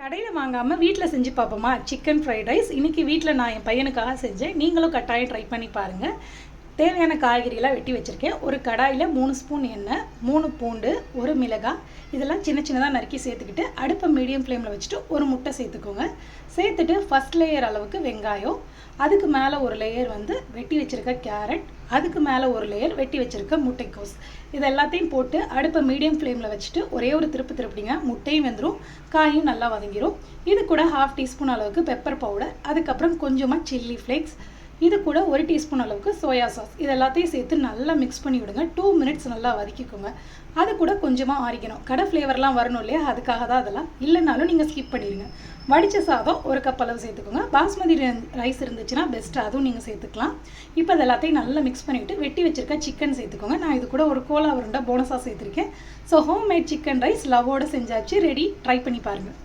கடையில் வாங்காமல் வீட்டில் செஞ்சு பார்ப்போமா சிக்கன் ஃப்ரைட் ரைஸ் இன்றைக்கி வீட்டில் நான் என் பையனுக்காக செஞ்சேன். நீங்களும் கட்டாயம் ட்ரை பண்ணி பாருங்கள் தேவையான காய்கறிகளாக வெட்டி வச்சுருக்கேன். ஒரு கடாயில் மூணு ஸ்பூன் எண்ணெய் மூணு பூண்டு ஒரு மிளகாய் இதெல்லாம் சின்ன சின்னதாக நறுக்கி சேர்த்துக்கிட்டு அடுப்பை மீடியம் ஃப்ளேமில் வச்சுட்டு ஒரு முட்டை சேர்த்துக்கோங்க. சேர்த்துட்டு ஃபஸ்ட் லேயர் அளவுக்கு வெங்காயம். அதுக்கு மேலே ஒரு லேயர் வந்து வெட்டி வச்சுருக்க கேரட் அதுக்கு மேலே ஒரு லேயர் வெட்டி வச்சுருக்க முட்டைக்கோஸ். இது எல்லாத்தையும் போட்டு அடுப்பை மீடியம் ஃப்ளேமில் வச்சுட்டு ஒரே ஒரு திருப்பு திருப்பிடிங்க. முட்டையும் வெந்துடும் காயும் நல்லா வதங்கிடும் இது கூட ஹாஃப் டீஸ்பூன் அளவுக்கு பெப்பர் பவுடர் அதுக்கப்புறம் கொஞ்சமாக சில்லி ஃப்ளேக்ஸ் இது கூட ஒரு டீஸ்பூன் அளவுக்கு சோயா சாஸ் இது எல்லாத்தையும் சேர்த்து நல்லா மிக்ஸ் பண்ணி விடுங்க. டூ மினிட்ஸ் நல்லா வதக்கிக்கோங்க. அது கூட கொஞ்சமாக ஆரிக்கணும் கடை ஃப்ளேவர்லாம் வரணும் இல்லையா? அதுக்காக தான் அதெல்லாம் இல்லைனாலும் நீங்கள் ஸ்கிப் பண்ணிடுங்க. வடித்த சாதம் ஒரு கப் அளவு சேர்த்துக்கோங்க. பாஸ்மதி ரைஸ் இருந்துச்சுன்னா பெஸ்ட்டு அதுவும் நீங்கள் சேர்த்துக்கலாம். இப்போ அது எல்லாத்தையும் நல்லா மிக்ஸ் பண்ணிவிட்டு வெட்டி வச்சுருக்க சிக்கன் சேர்த்துக்கோங்க. நான் இது கூட ஒரு கோலா உருண்டை போனஸாக சேர்த்துருக்கேன். So home made chicken rice லவ்வோடு செஞ்சாச்சு. ரெடி ட்ரை பண்ணி பாருங்கள்